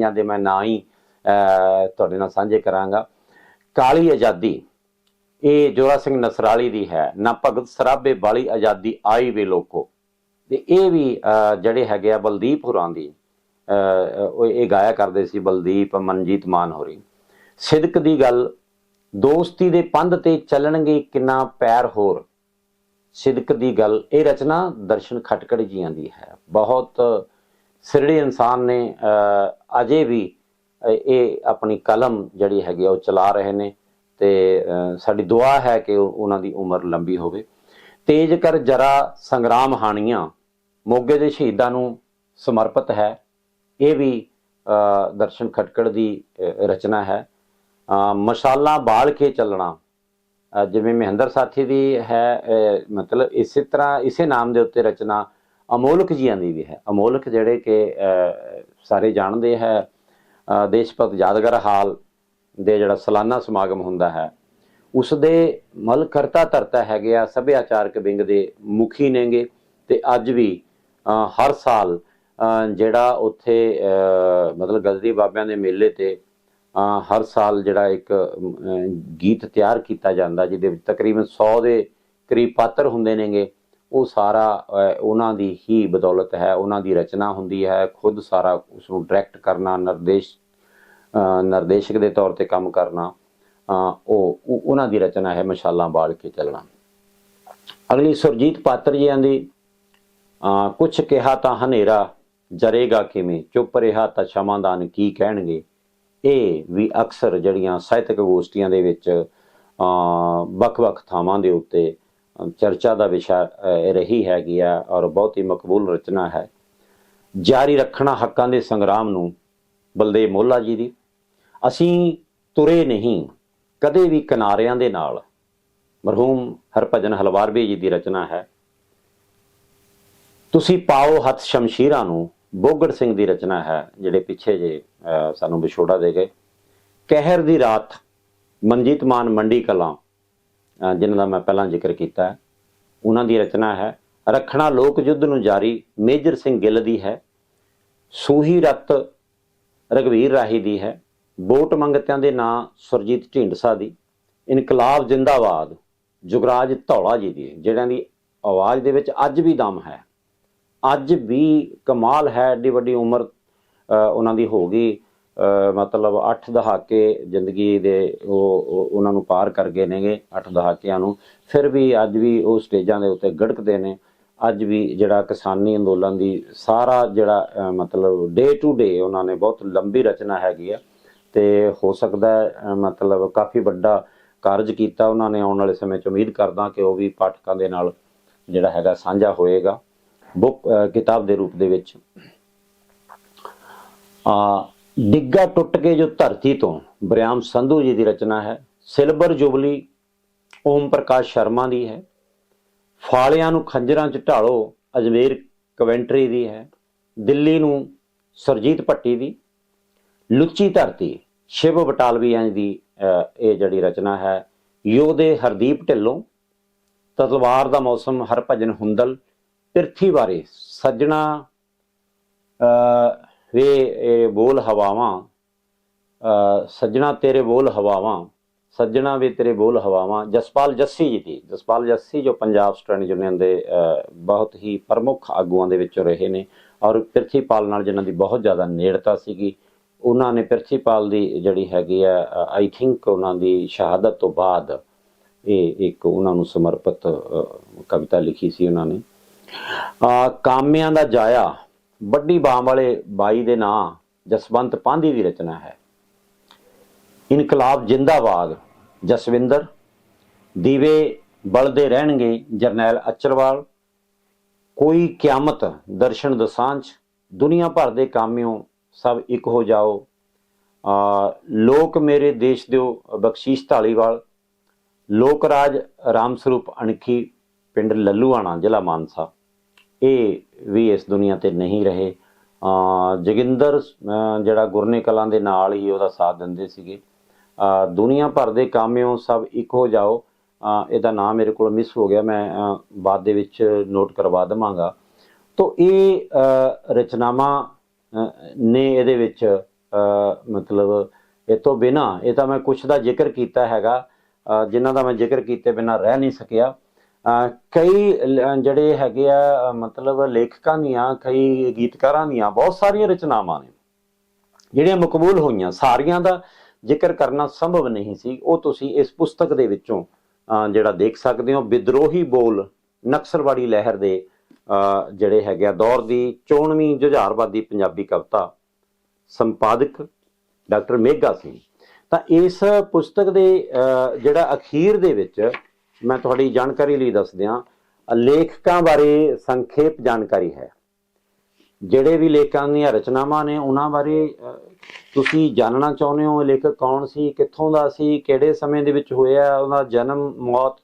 ਕਈਆਂ ਦੇ ਮੈਂ ਨਾਂ ਹੀ ਤੁਹਾਡੇ ਨਾਲ ਸਾਂਝੇ ਕਰਾਂਗਾ। ਕਾਲੀ ਆਜ਼ਾਦੀ, ਇਹ ਜੋਰਾ ਸਿੰਘ ਨਸਰਾਲੀ ਦੀ ਹੈ। ਨਾ ਭਗਤ ਸਰਾਭੇ ਵਾਲੀ ਆਜ਼ਾਦੀ ਆਈ ਵੇ ਲੋਕੋ। ਤੇ ਇਹ ਵੀ ਜਿਹੜੇ ਹੈਗੇ ਆ ਬਲਦੀਪ ਹੁਰਾਂ ਦੀ ਉਹ ਇਹ ਗਾਇਆ ਕਰਦੇ ਸੀ ਬਲਦੀਪ ਮਨਜੀਤ ਮਾਨ ਹੋਰੀ। ਸਿਦਕ ਦੀ ਗੱਲ, ਦੋਸਤੀ ਦੇ ਪੰਧ ਤੇ ਚੱਲਣਗੇ ਕਿੰਨਾ ਪੈਰ ਹੋਰ? ਸਿਦਕ ਦੀ ਗੱਲ, ਇਹ ਰਚਨਾ ਦਰਸ਼ਨ ਖਟਕੜ ਜੀਆਂ ਦੀ ਹੈ। ਬਹੁਤ ਸਿਰੜੇ ਇਨਸਾਨ ਨੇ ਅਜੇ ਵੀ ਇਹ ਆਪਣੀ ਕਲਮ ਜਿਹੜੀ ਹੈਗੀ ਆ ਉਹ ਚਲਾ ਰਹੇ ਨੇ ਤੇ ਸਾਡੀ ਦੁਆ ਹੈ ਕਿ ਉਹਨਾਂ ਦੀ ਉਮਰ ਲੰਬੀ ਹੋਵੇ। ਤੇਜ ਕਰ ਜਰਾ ਸੰਗਰਾਮ ਹਾਣੀਆਂ ਮੋਗੇ ਦੇ ਸ਼ਹੀਦਾਂ ਨੂੰ ਸਮਰਪਿਤ ਹੈ। ਇਹ ਵੀ ਦਰਸ਼ਨ ਖਟਕੜ ਦੀ ਰਚਨਾ ਹੈ। ਅਹ, ਮਸਾਲਾ ਬਾਲ ਕੇ ਚੱਲਣਾ ਜਿਵੇਂ ਮਹਿੰਦਰ ਸਾਥੀ ਦੀ ਹੈ ਮਤਲਬ ਇਸੇ ਤਰ੍ਹਾਂ ਇਸੇ ਨਾਮ ਦੇ ਉੱਤੇ ਰਚਨਾ ਅਮੋਲਕ ਜੀਆਂ ਦੀ ਵੀ ਹੈ। ਅਮੋਲਕ ਜਿਹੜੇ ਕਿ ਸਾਰੇ ਜਾਣਦੇ ਹੈ ਦੇਸ਼ ਭਗਤ ਯਾਦਗਾਰ ਹਾਲ ਦੇ ਜਿਹੜਾ ਸਾਲਾਨਾ ਸਮਾਗਮ ਹੁੰਦਾ ਹੈ ਉਸ ਦੇ ਮਲ ਕਰਤਾ ਧਰਤਾ ਹੈਗੇ ਆ, ਸੱਭਿਆਚਾਰਕ ਵਿੰਗ ਦੇ ਮੁਖੀ ਨੇਗੇ ਤੇ ਅੱਜ ਵੀ ਹਰ ਸਾਲ ਜਿਹੜਾ ਉੱਥੇ ਮਤਲਬ ਗਜ਼ਰੀ ਬਾਬਿਆਂ ਦੇ ਮੇਲੇ ਤੇ ਹਰ ਸਾਲ ਜਿਹੜਾ ਇੱਕ ਗੀਤ ਤਿਆਰ ਕੀਤਾ ਜਾਂਦਾ, ਜਿਹਦੇ ਵਿੱਚ ਤਕਰੀਬਨ 100 ਦੇ ਕਰੀਬ ਪਾਤਰ ਹੁੰਦੇ ਨੇਗੇ। ਉਹ ਸਾਰਾ ਉਹਨਾਂ ਦੀ ਹੀ ਬਦੌਲਤ ਹੈ ਉਹਨਾਂ ਦੀ ਰਚਨਾ ਹੁੰਦੀ ਹੈ ਖੁਦ ਸਾਰਾ ਉਸ ਨੂੰ ਡਾਇਰੈਕਟ ਕਰਨਾ ਨਿਰਦੇਸ਼ ਨਿਰਦੇਸ਼ਕ ਦੇ ਤੌਰ ਤੇ ਕੰਮ ਕਰਨਾ ਉਹ ਉਹਨਾਂ ਦੀ ਰਚਨਾ ਹੈ ਮਸ਼ਾਲਾਂ ਬਾਲ ਕੇ ਚੱਲਣਾ। ਅਗਲੀ ਸੁਰਜੀਤ ਪਾਤਰ ਜੀਆਂ ਦੀ ਅਹ, ਕੁਛ ਕਿਹਾ ਤਾਂ ਹਨੇਰਾ ਜਰੇਗਾ ਕਿਵੇਂ? ਚੁੱਪ ਰਿਹਾ ਤਾਂ ਸ਼ਮਾਦਾਨ ਕੀ ਕਹਿਣਗੇ? ਇਹ ਵੀ ਅਕਸਰ ਜਿਹੜੀਆਂ ਸਾਹਿਤਕ ਗੋਸ਼ਟੀਆਂ ਦੇ ਵਿੱਚ ਅਹ, ਵੱਖ-ਵੱਖ ਥਾਵਾਂ ਦੇ ਉੱਤੇ ਚਰਚਾ ਦਾ ਵਿਸ਼ਾ ਰਹੀ ਹੈਗੀ ਆ ਔਰ ਬਹੁਤ ਹੀ ਮਕਬੂਲ ਰਚਨਾ ਹੈ। ਜਾਰੀ ਰੱਖਣਾ ਹੱਕਾਂ ਦੇ ਸੰਗਰਾਮ ਨੂੰ ਬਲਦੇਵ ਮੋਲਾ ਜੀ ਦੀ। ਅਸੀਂ ਤੁਰੇ ਨਹੀਂ, ਕਦੇ ਵੀ ਕਿਨਾਰਿਆਂ ਦੇ ਨਾਲ। ਮਰਹੂਮ ਹਰਭਜਨ ਹਲਵਾਰਬੀ ਜੀ ਦੀ ਰਚਨਾ ਹੈ। ਤੁਸੀਂ ਪਾਓ ਹੱਥ ਸ਼ਮਸ਼ੀਰਾਂ ਨੂੰ, ਬੋਗੜ ਸਿੰਘ ਦੀ ਰਚਨਾ ਹੈ, ਜਿਹੜੇ ਪਿੱਛੇ ਜੇ ਸਾਨੂੰ ਵਿਛੋੜਾ ਦੇ ਗਏ। ਕਹਿਰ ਦੀ ਰਾਤ, ਮਨਜੀਤ ਮਾਨ ਮੰਡੀ ਕਲਾਂ ਜਿਨ੍ਹਾਂ ਦਾ ਮੈਂ ਪਹਿਲਾਂ ਜ਼ਿਕਰ ਕੀਤਾ ਉਹਨਾਂ ਦੀ ਰਚਨਾ ਹੈ, ਰੱਖਣਾ ਲੋਕ ਯੁੱਧ ਨੂੰ ਜਾਰੀ, ਮੇਜਰ ਸਿੰਘ ਗਿੱਲ ਦੀ ਹੈ, ਸੂਹੀ ਰਤ ਰਗਵੀਰ ਰਾਹੀ ਦੀ ਹੈ ਵੋਟ ਮੰਗਤਿਆਂ ਦੇ ਨਾਂ ਸੁਰਜੀਤ ਢੀਂਡਸਾ ਦੀ, ਇਨਕਲਾਬ ਜਿੰਦਾਬਾਦ, ਜੁਗਰਾਜ ਧੌਲਾ ਜੀ ਦੀ ਜਿਹੜਿਆਂ ਦੀ ਆਵਾਜ਼ ਦੇ ਵਿੱਚ ਅੱਜ ਵੀ ਦਮ ਹੈ। ਅੱਜ ਵੀ ਕਮਾਲ ਹੈ ਏਡੀ ਵੱਡੀ ਉਮਰ ਉਹਨਾਂ ਦੀ ਹੋ ਗਈ। ਮਤਲਬ 8 ਦਹਾਕੇ ਜ਼ਿੰਦਗੀ ਦੇ ਉਹ ਉਹਨਾਂ ਨੂੰ ਪਾਰ ਕਰ ਗਏ ਨੇਗੇ 8 ਦਹਾਕਿਆਂ ਨੂੰ। ਫਿਰ ਵੀ ਅੱਜ ਵੀ ਉਹ ਸਟੇਜਾਂ ਦੇ ਉੱਤੇ ਗੜਕਦੇ ਨੇ। ਅੱਜ ਵੀ ਜਿਹੜਾ ਕਿਸਾਨੀ ਅੰਦੋਲਨ ਦੀ ਸਾਰਾ ਜਿਹੜਾ ਮਤਲਬ ਡੇ ਟੂ ਡੇ ਉਹਨਾਂ ਨੇ ਬਹੁਤ ਲੰਬੀ ਰਚਨਾ ਹੈਗੀ ਆ। ਤੇ ਹੋ ਸਕਦਾ ਮਤਲਬ ਕਾਫੀ ਵੱਡਾ ਕਾਰਜ ਕੀਤਾ ਉਹਨਾਂ ਨੇ। ਆਉਣ ਵਾਲੇ ਸਮੇਂ 'ਚ ਉਮੀਦ ਕਰਦਾ ਕਿ ਉਹ ਵੀ ਪਾਠਕਾਂ ਦੇ ਨਾਲ ਜਿਹੜਾ ਹੈਗਾ ਸਾਂਝਾ ਹੋਏਗਾ। ਬੁੱਕ ਕਿਤਾਬ ਦੇ ਰੂਪ ਦੇ ਵਿੱਚ। ਆ ਡਿੱਗਾ ਟੁੱਟ ਕੇ ਜੋ ਧਰਤੀ ਤੋਂ ਬਰਿਆਮ ਸੰਧੂ ਜੀ ਦੀ ਰਚਨਾ ਹੈ, ਸਿਲਵਰ ਜੁਬਲੀ ਓਮ ਪ੍ਰਕਾਸ਼ ਸ਼ਰਮਾ ਦੀ ਹੈ, ਫਾਲਿਆਂ ਨੂੰ ਖੰਜਰਾਂ 'ਚ ਢਾਲੋ ਅਜਮੇਰ ਕਵੈਂਟਰੀ ਦੀ ਹੈ, ਦਿੱਲੀ ਨੂੰ ਸਰਜੀਤ ਭੱਟੀ ਦੀ, ਲੁੱਚੀ ਧਰਤੀ ਸ਼ਿਵ ਬਟਾਲਵੀਆਂ ਦੀ ਇਹ ਜਿਹੜੀ ਰਚਨਾ ਹੈ, ਯੋਧੇ ਹਰਦੀਪ ਢਿੱਲੋਂ, ਤਲਵਾਰ ਦਾ ਮੌਸਮ ਹਰਭਜਨ ਹੁੰਦਲ, ਪਿਰਥੀ ਬਾਰੇ ਸੱਜਣਾ ਵੇ ਇਹ ਬੋਲ ਹਵਾਵਾਂ ਸੱਜਣਾ ਤੇਰੇ ਬੋਲ ਹਵਾਵਾਂ, ਸੱਜਣਾ ਵੀ ਤੇਰੇ ਬੋਲ ਹਵਾਵਾਂ, ਜਸਪਾਲ ਜੱਸੀ ਜੀ ਦੀ, ਜਸਪਾਲ ਜੱਸੀ ਜੋ ਪੰਜਾਬ ਸਟੂਡੈਂਟ ਯੂਨੀਅਨ ਦੇ ਬਹੁਤ ਹੀ ਪ੍ਰਮੁੱਖ ਆਗੂਆਂ ਦੇ ਵਿੱਚੋਂ ਰਹੇ ਨੇ ਔਰ ਪ੍ਰਿਥੀਪਾਲ ਨਾਲ ਜਿਨ੍ਹਾਂ ਦੀ ਬਹੁਤ ਜ਼ਿਆਦਾ ਨੇੜਤਾ ਸੀਗੀ, ਉਹਨਾਂ ਨੇ ਪ੍ਰਿਥੀਪਾਲ ਦੀ ਜਿਹੜੀ ਹੈਗੀ ਆ ਆਈ ਥਿੰਕ ਉਹਨਾਂ ਦੀ ਸ਼ਹਾਦਤ ਤੋਂ ਬਾਅਦ ਇਹ ਇੱਕ ਉਹਨਾਂ ਨੂੰ ਸਮਰਪਿਤ ਕਵਿਤਾ ਲਿਖੀ ਸੀ ਉਹਨਾਂ ਨੇ। ਆ ਕਾਮਿਆਂ ਦਾ ਜਾਇਆ ਵੱਡੀ ਬਾਹ ਵਾਲੇ ਬਾਈ ਦੇ ਨਾਂ ਜਸਵੰਤ ਪਾਂਧੀ ਦੀ ਰਚਨਾ ਹੈ। ਇਨਕਲਾਬ ਜਿੰਦਾਬਾਦ, ਜਸਵਿੰਦਰ, ਦੀਵੇ ਬਲਦੇ ਰਹਿਣਗੇ ਜਰਨੈਲ ਅਚਰਵਾਲ। ਕੋਈ ਕਿਆਮਤ ਦਰਸ਼ਨ ਦਸਾਂਝ, ਦੁਨੀਆ ਭਰ ਦੇ ਕਾਮਿਓ ਸਭ ਇੱਕ ਹੋ ਜਾਓ। ਆ, ਲੋਕ ਮੇਰੇ ਦੇਸ਼ ਦਿਓ ਬਖਸ਼ੀਸ਼ ਢਾਲੀਵਾਲ ਲੋਕ ਰਾਜ ਰਾਮ ਸਰੂਪ ਅਣਖੀ ਪਿੰਡ ਲੱਲੂਆਣਾ, ਜ਼ਿਲ੍ਹਾ ਮਾਨਸਾ। ਇਹ ਵੀ ਇਸ ਦੁਨੀਆ ਤੇ ਨਹੀਂ ਰਹੇ। ਆ ਜੋਗਿੰਦਰ ਜਿਹੜਾ ਗੁਰਨੇ ਕਲਾਂ ਦੇ ਨਾਲ ਹੀ ਉਹਦਾ ਸਾਥ ਦਿੰਦੇ ਸੀਗੇ। ਦੁਨੀਆ ਭਰ ਦੇ ਕਾਮਿਓ ਸਭ ਇੱਕ ਹੋ ਜਾਓ ਇਹਦਾ ਨਾਮ ਮੇਰੇ ਕੋਲ ਮਿਸ ਹੋ ਗਿਆ। ਮੈਂ ਬਾਅਦ ਦੇ ਵਿੱਚ ਨੋਟ ਕਰਵਾ ਦਵਾਂਗਾ। ਤੋ ਇਹ ਰਚਨਾਵਾਂ ਨੇ ਇਹਦੇ ਵਿੱਚ ਮਤਲਬ ਇਹ ਤੋਂ ਬਿਨਾ ਇਹ ਤਾਂ ਮੈਂ ਕੁਝ ਦਾ ਜ਼ਿਕਰ ਕੀਤਾ ਹੈਗਾ। ਅਹ, ਜਿਨ੍ਹਾਂ ਦਾ ਮੈਂ ਜ਼ਿਕਰ ਕੀਤੇ ਬਿਨਾ ਰਹਿ ਨਹੀਂ ਸਕਿਆ। ਕਈ ਜਿਹੜੇ ਹੈਗੇ ਆ ਮਤਲਬ ਲੇਖਕਾਂ ਦੀਆਂ, ਕਈ ਗੀਤਕਾਰਾਂ ਦੀਆਂ ਬਹੁਤ ਸਾਰੀਆਂ ਰਚਨਾਵਾਂ ਨੇ। ਜਿਹੜੀਆਂ ਮਕਬੂਲ ਹੋਈਆਂ, ਸਾਰੀਆਂ ਦਾ ਜ਼ਿਕਰ ਕਰਨਾ ਸੰਭਵ ਨਹੀਂ ਸੀ। ਉਹ ਤੁਸੀਂ ਇਸ ਪੁਸਤਕ ਦੇ ਵਿੱਚੋਂ ਜਿਹੜਾ ਦੇਖ ਸਕਦੇ ਹੋ, ਵਿਦਰੋਹੀ ਬੋਲ ਨਕਸਲਵਾੜੀ ਲਹਿਰ ਦੇ ਜਿਹੜੇ ਹੈਗੇ ਆ, ਦੌਰ ਦੀ 24ਵੀਂ ਜੁਝਾਰਵਾਦੀ ਪੰਜਾਬੀ ਕਵਿਤਾ ਸੰਪਾਦਕ ਡਾਕਟਰ ਮੇਘਾ ਸਿੰਘ। ਤਾਂ ਇਸ ਪੁਸਤਕ ਦੇ ਜਿਹੜਾ ਅਖੀਰ ਦੇ ਵਿੱਚ ਮੈਂ ਤੁਹਾਡੀ ਜਾਣਕਾਰੀ ਲਈ ਦੱਸ ਦਿਆਂ ਲੇਖਕਾਂ ਬਾਰੇ ਸੰਖੇਪ ਜਾਣਕਾਰੀ ਹੈ। ਜਿਹੜੇ ਵੀ ਲੇਖਕਾਂ ਦੀਆਂ ਰਚਨਾਵਾਂ ਨੇ, ਉਹਨਾਂ ਬਾਰੇ ਤੁਸੀਂ ਜਾਣਨਾ ਚਾਹੁੰਦੇ ਹੋ ਲੇਖਕ ਕੌਣ ਸੀ, ਕਿੱਥੋਂ ਦਾ ਸੀ, ਕਿਹੜੇ ਸਮੇਂ ਦੇ ਵਿੱਚ ਹੋਇਆ, ਉਹਦਾ ਜਨਮ, ਮੌਤ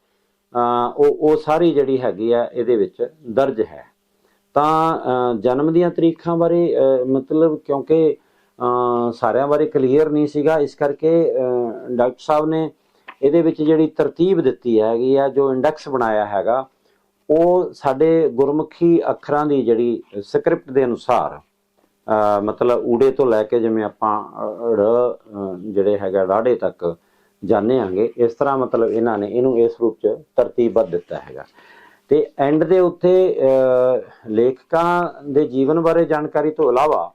ਉਹ ਉਹ ਸਾਰੀ ਜਿਹੜੀ ਹੈਗੀ ਆ, ਇਹਦੇ ਵਿੱਚ ਦਰਜ ਹੈ। ਤਾਂ ਜਨਮ ਦੀਆਂ ਤਰੀਕਾਂ ਬਾਰੇ ਮਤਲਬ ਕਿਉਂਕਿ ਸਾਰਿਆਂ ਬਾਰੇ ਕਲੀਅਰ ਨਹੀਂ ਸੀਗਾ, ਇਸ ਕਰਕੇ ਡਾਕਟਰ ਸਾਹਿਬ ਨੇ ਇਹਦੇ ਵਿੱਚ ਜਿਹੜੀ ਤਰਤੀਬ ਦਿੱਤੀ ਹੈਗੀ ਆ ਜੋ ਇੰਡੈਕਸ ਬਣਾਇਆ ਹੈਗਾ ਉਹ ਸਾਡੇ ਗੁਰਮੁਖੀ ਅੱਖਰਾਂ ਦੀ ਜਿਹੜੀ ਸਕ੍ਰਿਪਟ ਦੇ ਅਨੁਸਾਰ ਮਤਲਬ ਊੜੇ ਤੋਂ ਲੈ ਕੇ ਜਿਵੇਂ ਆਪਾਂ ਅਹ, ੜ ਅਹ, ਜਿਹੜੇ ਹੈਗਾ ਰਾੜੇ ਤੱਕ ਜਾਣੇ ਆਂਗੇ ਇਸ ਤਰ੍ਹਾਂ ਮਤਲਬ ਇਹਨਾਂ ਨੇ ਇਹਨੂੰ ਇਸ ਰੂਪ ਚ ਤਰਤੀਬਬੱਧ ਦਿੱਤਾ ਹੈਗਾ। ਤੇ ਐਂਡ ਦੇ ਉੱਤੇ ਲੇਖਕਾਂ ਦੇ ਜੀਵਨ ਬਾਰੇ ਜਾਣਕਾਰੀ ਤੋਂ ਇਲਾਵਾ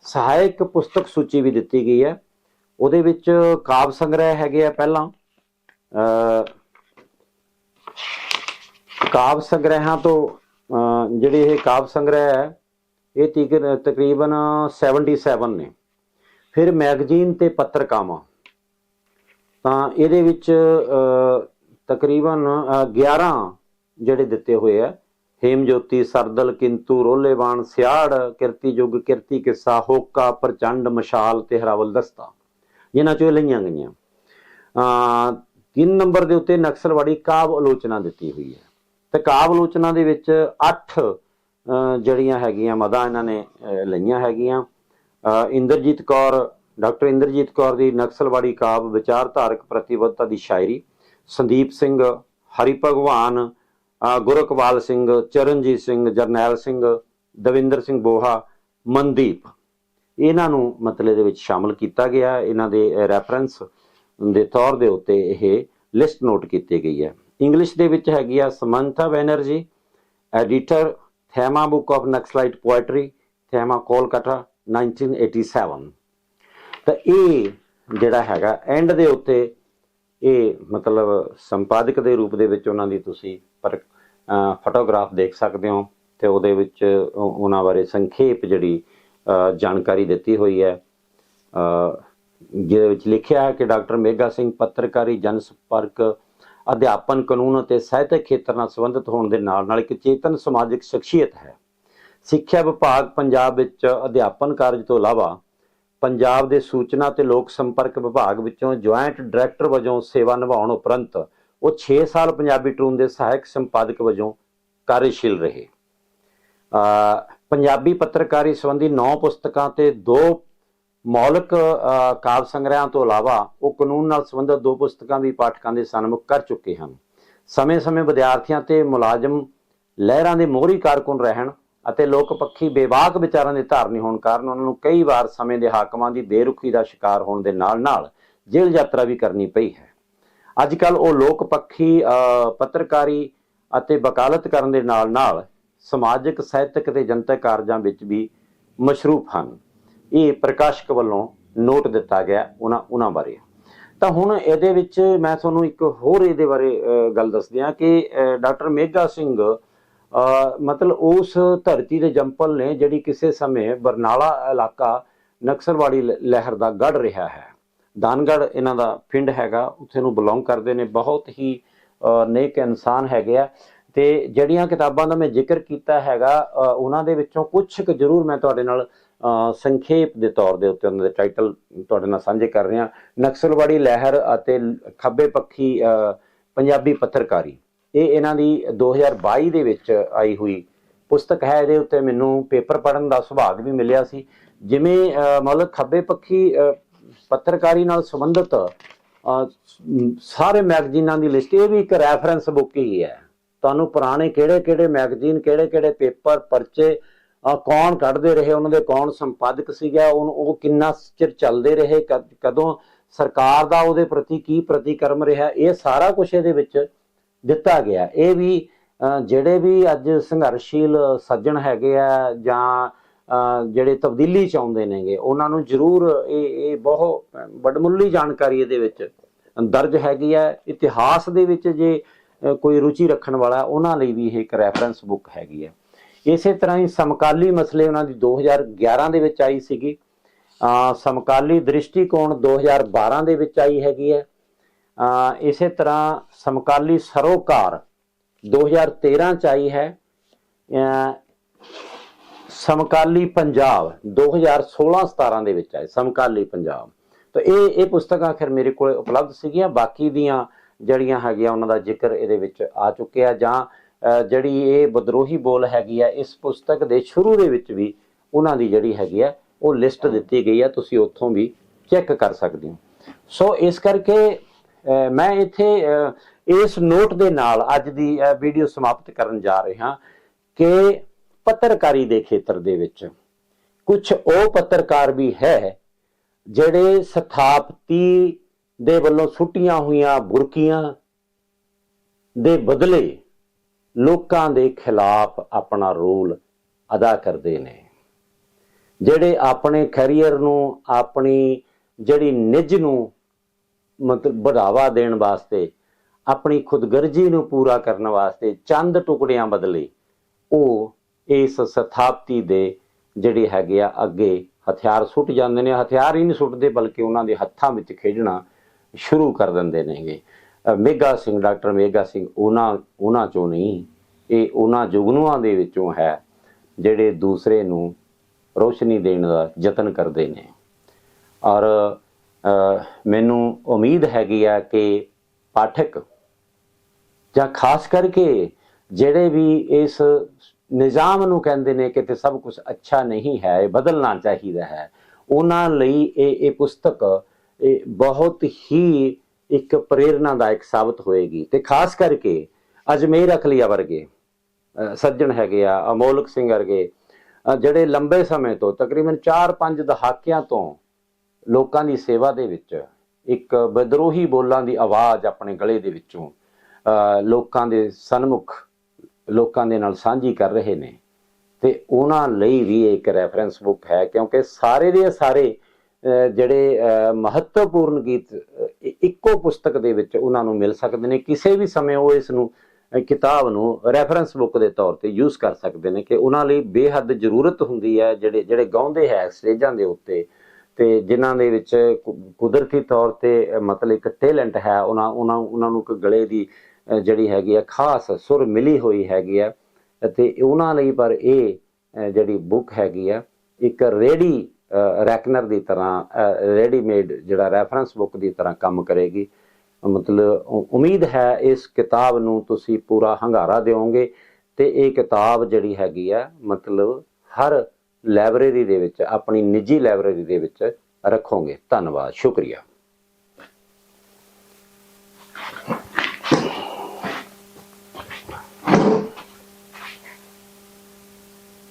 ਸਹਾਇਕ ਪੁਸਤਕ ਸੂਚੀ ਵੀ ਦਿੱਤੀ ਗਈ ਹੈ। ਉਹਦੇ ਵਿੱਚ ਕਾਵ ਸੰਗ੍ਰਹਿ ਹੈਗੇ ਆ ਪਹਿਲਾਂ। ਕਾਵ ਸੰਗ੍ਰਹਿਾਂ ਤੋਂ ਜਿਹੜੇ ਇਹ ਕਾਵ ਸੰਗ੍ਰਹਿ ਹੈ ਇਹ ਤੀਕਰ ਤਕਰੀਬਨ 77 ਨੇ। ਫਿਰ ਮੈਗਜ਼ੀਨ ਤੇ ਪੱਤਰਕਾਵਾਂ। ਤਾਂ ਇਹਦੇ ਵਿੱਚ ਤਕਰੀਬਨ ਅਹ, 11 ਜਿਹੜੇ ਦਿੱਤੇ ਹੋਏ ਆ। ਹੇਮ ਜੋਤੀ ਸਰਦਲ ਕਿੰਤੂ ਰੋਲੇਵਾਨ ਸਿਆੜ ਕਿਰਤੀ ਯੁਗ ਕਿਰਤੀ ਕਿੱਸਾ ਹੋਕਾ ਪ੍ਰਚੰਡ ਮਸ਼ਾਲ ਤੇ ਹਰਾਵਲ ਦਸਤਾ ਜਿਨ੍ਹਾਂ ਚੋਂ ਇਹ ਲਈਆਂ ਗਈਆਂ। ਅ ਤਿੰਨ ਨੰਬਰ ਦੇ ਉੱਤੇ ਨਕਸਲਵਾੜੀ ਕਾਵ ਆਲੋਚਨਾ ਦਿੱਤੀ ਹੋਈ ਹੈ। ਤੇ ਕਾਵ ਆਲੋਚਨਾ ਦੇ ਵਿੱਚ 8 ਜਿਹੜੀਆਂ ਹੈਗੀਆਂ ਮਦਾਂ ਇਹਨਾਂ ਨੇ ਲਈਆਂ ਹੈਗੀਆਂ। ਇੰਦਰਜੀਤ ਕੌਰ ਡਾਕਟਰ ਇੰਦਰਜੀਤ ਕੌਰ ਦੀ ਨਕਸਲਵਾੜੀ ਕਾਵ ਵਿਚਾਰਧਾਰਕ ਪ੍ਰਤੀਬੱਧਤਾ ਦੀ ਸ਼ਾਇਰੀ ਸੰਦੀਪ ਸਿੰਘ ਹਰੀ ਭਗਵਾਨ ਅ, ਗੁਰਕਵਾਲ ਸਿੰਘ ਚਰਨਜੀਤ ਸਿੰਘ ਜਰਨੈਲ ਸਿੰਘ ਦਵਿੰਦਰ ਸਿੰਘ ਬੋਹਾ ਮਨਦੀਪ। ਇਹਨਾਂ ਨੂੰ ਮਤਲਬ ਦੇ ਵਿੱਚ ਸ਼ਾਮਲ ਕੀਤਾ ਗਿਆ ਇਹਨਾਂ ਦੇ ਰੈਫਰੈਂਸ ਦੇ ਤੌਰ ਦੇ ਉੱਤੇ ਇਹ ਲਿਸਟ ਨੋਟ ਕੀਤੀ ਗਈ ਹੈ। ਇੰਗਲਿਸ਼ ਦੇ ਵਿੱਚ ਹੈਗੀ ਆ Sumanta Banerjee, editor Thema book of Naxalite poetry, Thema Kolkata 1987 ਤਾਂ ਇਹ ਜਿਹੜਾ ਹੈਗਾ ਐਂਡ ਦੇ ਉੱਤੇ ਇਹ ਮਤਲਬ ਸੰਪਾਦਕ ਦੇ ਰੂਪ ਦੇ ਵਿੱਚ ਉਹਨਾਂ ਦੀ ਤੁਸੀਂ ਪਰ ਫੋਟੋਗ੍ਰਾਫ ਦੇਖ ਸਕਦੇ ਹੋ ਤੇ ਉਹਦੇ ਵਿੱਚ ਉਹਨਾਂ ਬਾਰੇ ਸੰਖੇਪ ਜਿਹੜੀ ਜਾਣਕਾਰੀ ਦਿੱਤੀ ਹੋਈ ਹੈ। ਜਿਹਦੇ ਵਿੱਚ ਲਿਖਿਆ ਹੈ ਕਿ ਡਾਕਟਰ ਮੇਗਾ ਸਿੰਘ ਪੱਤਰਕਾਰੀ ਜਨ ਸੰਪਰਕ ਅਧਿਆਪਨ ਕਾਨੂੰਨ ਅਤੇ ਸਾਹਿਤਕ ਖੇਤਰ ਨਾਲ ਸੰਬੰਧਿਤ ਹੋਣ ਦੇ ਨਾਲ ਨਾਲ ਇੱਕ ਚੇਤਨ ਸਮਾਜਿਕ ਸ਼ਖਸੀਅਤ ਹੈ। ਸਿੱਖਿਆ ਵਿਭਾਗ ਪੰਜਾਬ ਵਿੱਚ ਅਧਿਆਪਨ ਕਾਰਜ ਤੋਂ ਇਲਾਵਾ ਪੰਜਾਬ ਦੇ ਸੂਚਨਾ ਤੇ ਲੋਕ ਸੰਪਰਕ ਵਿਭਾਗ ਵਿੱਚੋਂ ਜੁਆਇੰਟ ਡਾਇਰੈਕਟਰ ਵਜੋਂ ਸੇਵਾ ਨਿਭਾਉਣ ਉਪਰੰਤ ਉਹ 6 ਸਾਲ ਪੰਜਾਬੀ ਟਰੂਨ ਦੇ ਸਹਾਇਕ ਸੰਪਾਦਕ ਵਜੋਂ ਕਾਰਜਸ਼ੀਲ ਰਹੇ। ਅ ਪੰਜਾਬੀ ਪੱਤਰਕਾਰੀ ਸੰਬੰਧੀ 9 ਪੁਸਤਕਾਂ ਤੇ ਦੋ ਮੌਲਿਕ ਅ, ਕਾਵ ਸੰਗ੍ਰਹਿਾਂ ਤੋਂ ਇਲਾਵਾ ਉਹ ਕਾਨੂੰਨ ਨਾਲ ਸੰਬੰਧਿਤ ਦੋ ਪੁਸਤਕਾਂ ਵੀ ਪਾਠਕਾਂ ਦੇ ਸਨਮੁਖ ਕਰ ਚੁੱਕੇ ਹਨ। ਸਮੇਂ-ਸਮੇਂ ਵਿਦਿਆਰਥੀਆਂ ਤੇ ਮੁਲਾਜ਼ਮ ਲਹਿਰਾਂ ਦੇ ਮੋਹਰੀ ਕਾਰਕੁਨ ਰਹਿਣ ਅਤੇ ਲੋਕ ਪੱਖੀ ਬੇਵਾਕ ਵਿਚਾਰਾਂ ਦੇ ਧਾਰਨੀ ਹੋਣ ਕਾਰਨ ਉਹਨਾਂ ਨੂੰ ਕਈ ਵਾਰ ਸਮੇਂ ਦੇ ਹਾਕਮਾਂ ਦੀ ਬੇਰੁਖੀ ਦਾ ਸ਼ਿਕਾਰ ਹੋਣ ਦੇ ਨਾਲ-ਨਾਲ ਜੇਲ੍ਹ ਯਾਤਰਾ ਵੀ ਕਰਨੀ ਪਈ ਹੈ। ਅੱਜ ਕੱਲ ਉਹ ਲੋਕ ਪੱਖੀ ਪੱਤਰਕਾਰੀ ਅਤੇ ਵਕਾਲਤ ਕਰਨ ਦੇ ਨਾਲ-ਨਾਲ ਸਮਾਜਿਕ ਸਾਹਿਤਕ ਤੇ ਜਨਤਕ ਕਾਰਜਾਂ ਵਿੱਚ ਵੀ ਮਸ਼ਰੂਫ ਹਨ। ਇਹ ਪ੍ਰਕਾਸ਼ਕ ਵੱਲੋਂ ਨੋਟ ਦਿੱਤਾ ਗਿਆ ਉਹਨਾਂ ਉਹਨਾਂ ਬਾਰੇ। ਤਾਂ ਹੁਣ ਇਹਦੇ ਵਿੱਚ ਮੈਂ ਤੁਹਾਨੂੰ ਇੱਕ ਹੋਰ ਇਹਦੇ ਬਾਰੇ ਗੱਲ ਦੱਸ ਦਿਆਂ ਕਿ ਡਾਕਟਰ ਮੇਗਾ ਸਿੰਘ ਅ, ਮਤਲਬ ਉਸ ਧਰਤੀ ਦੇ ਜੰਪਲ ਨੇ ਜਿਹੜੀ ਕਿਸੇ ਸਮੇਂ ਬਰਨਾਲਾ ਇਲਾਕਾ ਨਕਸਲਵਾੜੀ ਲ- ਲਹਿਰ ਦਾ ਗੜ ਰਿਹਾ ਹੈ। ਦਾਨਗੜ ਇਹਨਾਂ ਦਾ ਪਿੰਡ ਹੈਗਾ ਉੱਥੇ ਨੂੰ ਬਿਲੋਂਗ ਕਰਦੇ ਨੇ ਬਹੁਤ ਹੀ ਅ, ਨੇਕ ਇਨਸਾਨ ਹੈਗੇ ਆ। ਤੇ ਜਿਹੜੀਆਂ ਕਿਤਾਬਾਂ ਦਾ ਮੈਂ ਜ਼ਿਕਰ ਕੀਤਾ ਹੈਗਾ ਅ, ਉਹਨਾਂ ਦੇ ਵਿੱਚੋਂ ਕੁਝ ਕੁ ਜ਼ਰੂਰ ਮੈਂ ਤੁਹਾਡੇ ਨਾਲ ਸੰਖੇਪ ਦੇ ਤੌਰ ਦੇ ਉੱਤੇ ਉਹਨਾਂ ਦੇ ਟਾਈਟਲ ਤੁਹਾਡੇ ਨਾਲ ਸਾਂਝੇ ਕਰ ਰਿਹਾ ਨਕਸਲਵਾੜੀ ਲਹਿਰ ਅਤੇ ਖੱਬੇ ਪੱਖੀ ਪੰਜਾਬੀ ਪੱਤਰਕਾਰੀ। ਇਹ ਇਹਨਾਂ ਦੀ 2022 ਦੇ ਵਿੱਚ ਆਈ ਹੋਈ ਪੁਸਤਕ ਹੈ। ਇਹਦੇ ਉੱਤੇ ਮੈਨੂੰ ਪੇਪਰ ਪੜਨ ਦਾ ਸੁਭਾਗ ਵੀ ਮਿਲਿਆ ਸੀ। ਜਿਵੇਂ ਮਤਲਬ ਖੱਬੇ ਪੱਖੀ ਪੱਤਰਕਾਰੀ ਨਾਲ ਸੰਬੰਧਿਤ ਸਾਰੇ ਮੈਗਜ਼ੀਨਾਂ ਦੀ ਲਿਸਟ, ਇਹ ਵੀ ਇੱਕ ਰੈਫਰੈਂਸ ਬੁੱਕ ਹੀ ਹੈ। ਤੁਹਾਨੂੰ ਪੁਰਾਣੇ ਕਿਹੜੇ ਕਿਹੜੇ ਮੈਗਜ਼ੀਨ ਕਿਹੜੇ ਕਿਹੜੇ ਪੇਪਰ, ਪਰਚੇ ਕੌਣ ਕੱਢਦੇ ਰਹੇ, ਉਹਨਾਂ ਦੇ ਕੌਣ ਸੰਪਾਦਕ ਸੀਗਾ ਉਹ ਉਹ ਕਿੰਨਾ ਚਿਰ ਚੱਲਦੇ ਰਹੇ, ਕਦ- ਕਦੋਂ ਸਰਕਾਰ ਦਾ ਉਹਦੇ ਪ੍ਰਤੀ ਕੀ ਪ੍ਰਤੀਕਰਮ ਰਿਹਾ, ਇਹ ਸਾਰਾ ਕੁਝ ਇਹਦੇ ਵਿੱਚ ਦਿੱਤਾ ਗਿਆ। ਇਹ ਵੀ ਜਿਹੜੇ ਵੀ ਅੱਜ ਸੰਘਰਸ਼ੀਲ ਸੱਜਣ ਹੈਗੇ ਆ ਜਾਂ ਜਿਹੜੇ ਤਬਦੀਲੀ ਚਾਹੁੰਦੇ ਨੇਗੇ, ਉਹਨਾਂ ਨੂੰ ਜ਼ਰੂਰ ਇਹ ਇਹ ਬਹੁਤ ਵੱਡਮੁੱਲੀ ਜਾਣਕਾਰੀ ਇਹਦੇ ਵਿੱਚ ਦਰਜ ਹੈਗੀ ਹੈ ਇਤਿਹਾਸ ਦੇ ਵਿੱਚ ਜੇ ਕੋਈ ਰੁਚੀ ਰੱਖਣ ਵਾਲਾ, ਉਹਨਾਂ ਲਈ ਵੀ ਇਹ ਇੱਕ ਰੈਫਰੈਂਸ ਬੁੱਕ ਹੈਗੀ ਹੈ ਇਸੇ ਤਰ੍ਹਾਂ ਹੀ ਸਮਕਾਲੀ ਮਸਲੇ ਉਹਨਾਂ ਦੀ 2011 ਦੇ ਵਿੱਚ ਆਈ ਸੀਗੀ। ਅਹ ਸਮਕਾਲੀ ਦ੍ਰਿਸ਼ਟੀਕੋਣ 2012 ਦੇ ਵਿੱਚ ਆਈ ਹੈਗੀ ਹੈ। ਅਹ ਇਸੇ ਤਰ੍ਹਾਂ ਸਮਕਾਲੀ ਸਰੋਕਾਰ 2013 ਚ ਆਈ ਹੈ। ਅਹ ਸਮਕਾਲੀ ਪੰਜਾਬ 2016-17 ਦੇ ਵਿੱਚ ਆਈ ਸਮਕਾਲੀ ਪੰਜਾਬ। ਤਾਂ ਇਹ ਇਹ ਪੁਸਤਕਾਂ ਫਿਰ ਮੇਰੇ ਕੋਲ ਉਪਲਬਧ ਸੀਗੀਆਂ, ਬਾਕੀ ਦੀਆਂ ਜਿਹੜੀਆਂ ਹੈਗੀਆਂ ਉਹਨਾਂ ਦਾ ਜ਼ਿਕਰ ਇਹਦੇ ਵਿੱਚ ਆ ਚੁੱਕਿਆ ਜਾਂ ਜਿਹੜੀ ਇਹ ਬਦਰੋਹੀ ਬੋਲ ਹੈਗੀ ਆ, ਇਸ ਪੁਸਤਕ ਦੇ ਸ਼ੁਰੂ ਦੇ ਵਿੱਚ ਵੀ ਉਹਨਾਂ ਦੀ ਜਿਹੜੀ ਹੈਗੀ ਆ, ਉਹ ਲਿਸਟ ਦਿੱਤੀ ਗਈ ਆ, ਤੁਸੀਂ ਉੱਥੋਂ ਵੀ ਚੈੱਕ ਕਰ ਸਕਦੇ ਹੋ। ਸੋ ਇਸ ਕਰਕੇ ਮੈਂ ਇੱਥੇ ਇਸ ਨੋਟ ਦੇ ਨਾਲ ਅੱਜ ਦੀ ਵੀਡੀਓ ਸਮਾਪਤ ਕਰਨ ਜਾ ਰਿਹਾ ਕਿ ਪੱਤਰਕਾਰੀ ਦੇ ਖੇਤਰ ਦੇ ਵਿੱਚ ਕੁਝ ਉਹ ਪੱਤਰਕਾਰ ਵੀ ਹੈ ਜਿਹੜੇ ਸਥਾਪਤੀ ਦੇ ਵੱਲੋਂ ਸੁੱਟੀਆਂ ਹੋਈਆਂ ਬੁਰਕੀਆਂ ਦੇ ਬਦਲੇ ਲੋਕਾਂ ਦੇ ਖਿਲਾਫ ਆਪਣਾ ਰੋਲ ਅਦਾ ਕਰਦੇ ਨੇ। ਜਿਹੜੇ ਆਪਣੇ ਕੈਰੀਅਰ ਨੂੰ, ਆਪਣੀ ਜਿਹੜੀ ਨਿੱਜ ਨੂੰ ਮਤਲਬ ਵਧਾਵਾ ਦੇਣ ਵਾਸਤੇ, ਆਪਣੀ ਖੁਦਗਰਜੀ ਨੂੰ ਪੂਰਾ ਕਰਨ ਵਾਸਤੇ ਚੰਦ ਟੁਕੜਿਆਂ ਬਦਲੇ ਉਹ ਇਸ ਸਥਾਪਤੀ ਦੇ ਜਿਹੜੇ ਹੈਗੇ ਆ ਅੱਗੇ ਹਥਿਆਰ ਸੁੱਟ ਜਾਂਦੇ ਨੇ। ਹਥਿਆਰ ਹੀ ਨਹੀਂ ਸੁੱਟਦੇ, ਬਲਕਿ ਉਹਨਾਂ ਦੇ ਹੱਥਾਂ ਵਿੱਚ ਖੇਡਣਾ ਸ਼ੁਰੂ ਕਰ ਦਿੰਦੇ ਨੇਗੇ। ਮੇਗਾ ਸਿੰਘ ਡਾਕਟਰ ਮੇਗਾ ਸਿੰਘ ਉਹਨਾਂ ਉਹਨਾਂ ਚੋਂ ਨਹੀਂ ਇਹ ਉਹਨਾਂ ਜੁਗਨੂਆਂ ਦੇ ਵਿੱਚੋਂ ਹੈ ਜਿਹੜੇ ਦੂਸਰੇ ਨੂੰ ਰੋਸ਼ਨੀ ਦੇਣ ਦਾ ਯਤਨ ਕਰਦੇ ਨੇ। ਔਰ ਅਹ, ਮੈਨੂੰ ਉਮੀਦ ਹੈਗੀ ਆ ਕਿ ਪਾਠਕ ਜਾਂ ਖਾਸ ਕਰਕੇ ਜਿਹੜੇ ਵੀ ਇਸ ਨਿਜ਼ਾਮ ਨੂੰ ਕਹਿੰਦੇ ਨੇ ਕਿ ਤੇ ਸਭ ਕੁਝ ਅੱਛਾ ਨਹੀਂ ਹੈ ਇਹ ਬਦਲਣਾ ਚਾਹੀਦਾ ਹੈ ਉਹਨਾਂ ਲਈ ਇਹ ਇਹ ਪੁਸਤਕ ਇਹ ਬਹੁਤ ਹੀ ਇੱਕ ਪ੍ਰੇਰਨਾਦਾਇਕ ਸਾਬਤ ਹੋਏਗੀ ਤੇ ਖਾਸ ਕਰਕੇ ਅਜਮੇਰ ਅਖਲੀਆ ਵਰਗੇ ਸੱਜਣ ਹੈਗੇ ਆ, ਅਮੋਲਕ ਸਿੰਘ ਵਰਗੇ ਜਿਹੜੇ ਲੰਬੇ ਸਮੇਂ ਤੋਂ ਤਕਰੀਬਨ 4-5 ਦਹਾਕਿਆਂ ਤੋਂ ਲੋਕਾਂ ਦੀ ਸੇਵਾ ਦੇ ਵਿੱਚ ਇੱਕ ਵਿਦਰੋਹੀ ਬੋਲਾਂ ਦੀ ਆਵਾਜ਼ ਆਪਣੇ ਗਲੇ ਦੇ ਵਿੱਚੋਂ, ਅਹ ਲੋਕਾਂ ਦੇ ਸਨਮੁਖ ਲੋਕਾਂ ਦੇ ਨਾਲ ਸਾਂਝੀ ਕਰ ਰਹੇ ਨੇ। ਤੇ ਉਹਨਾਂ ਲਈ ਵੀ ਇਹ ਇੱਕ ਰੈਫਰੈਂਸ ਬੁੱਕ ਹੈ ਕਿਉਂਕਿ ਸਾਰੇ ਦੇ ਸਾਰੇ ਜਿਹੜੇ ਮਹੱਤਵਪੂਰਨ ਗੀਤ ਇੱਕੋ ਪੁਸਤਕ ਦੇ ਵਿੱਚ ਉਹਨਾਂ ਨੂੰ ਮਿਲ ਸਕਦੇ ਨੇ। ਕਿਸੇ ਵੀ ਸਮੇਂ ਉਹ ਇਸ ਨੂੰ ਕਿਤਾਬ ਨੂੰ ਰੈਫਰੈਂਸ ਬੁੱਕ ਦੇ ਤੌਰ ਤੇ ਯੂਜ਼ ਕਰ ਸਕਦੇ ਨੇ ਕਿ ਉਹਨਾਂ ਲਈ ਬੇਹੱਦ ਜ਼ਰੂਰਤ ਹੁੰਦੀ ਹੈ ਜਿਹੜੇ ਜਿਹੜੇ ਗਾਉਂਦੇ ਹੈ ਸਟੇਜਾਂ ਦੇ ਉੱਤੇ ਤੇ ਜਿਨ੍ਹਾਂ ਦੇ ਵਿੱਚ ਕੁਦਰਤੀ ਤੌਰ ਤੇ ਮਤਲਬ ਇੱਕ ਟੈਲੈਂਟ ਹੈ, ਉਹਨਾਂ ਉਹਨਾਂ ਉਹਨਾਂ ਨੂੰ ਇੱਕ ਗਲੇ ਦੀ ਜਿਹੜੀ ਹੈਗੀ ਆ ਖਾਸ ਸੁਰ ਮਿਲੀ ਹੋਈ ਹੈਗੀ ਆ ਅਤੇ ਉਹਨਾਂ ਲਈ ਪਰ ਇਹ ਜਿਹੜੀ ਬੁੱਕ ਹੈਗੀ ਆ ਇੱਕ ਰੈਡੀ ਰੈਕਨਰ ਦੀ ਤਰ੍ਹਾਂ ਰੈਡੀਮੇਡ ਜਿਹੜਾ ਰੈਫਰੈਂਸ ਬੁੱਕ ਦੀ ਤਰ੍ਹਾਂ ਕੰਮ ਕਰੇਗੀ। ਮਤਲਬ ਉਮੀਦ ਹੈ ਇਸ ਕਿਤਾਬ ਨੂੰ ਤੁਸੀਂ ਪੂਰਾ ਹੰਗਾਰਾ ਦਿਓਗੇ ਤੇ ਇਹ ਕਿਤਾਬ ਜਿਹੜੀ ਹੈਗੀ ਆ, ਮਤਲਬ ਹਰ ਲਾਇਬ੍ਰੇਰੀ ਦੇ ਵਿੱਚ, ਆਪਣੀ ਨਿੱਜੀ ਲਾਇਬ੍ਰੇਰੀ ਦੇ ਵਿੱਚ ਰੱਖੋਗੇ। ਧੰਨਵਾਦ, ਸ਼ੁਕਰੀਆ।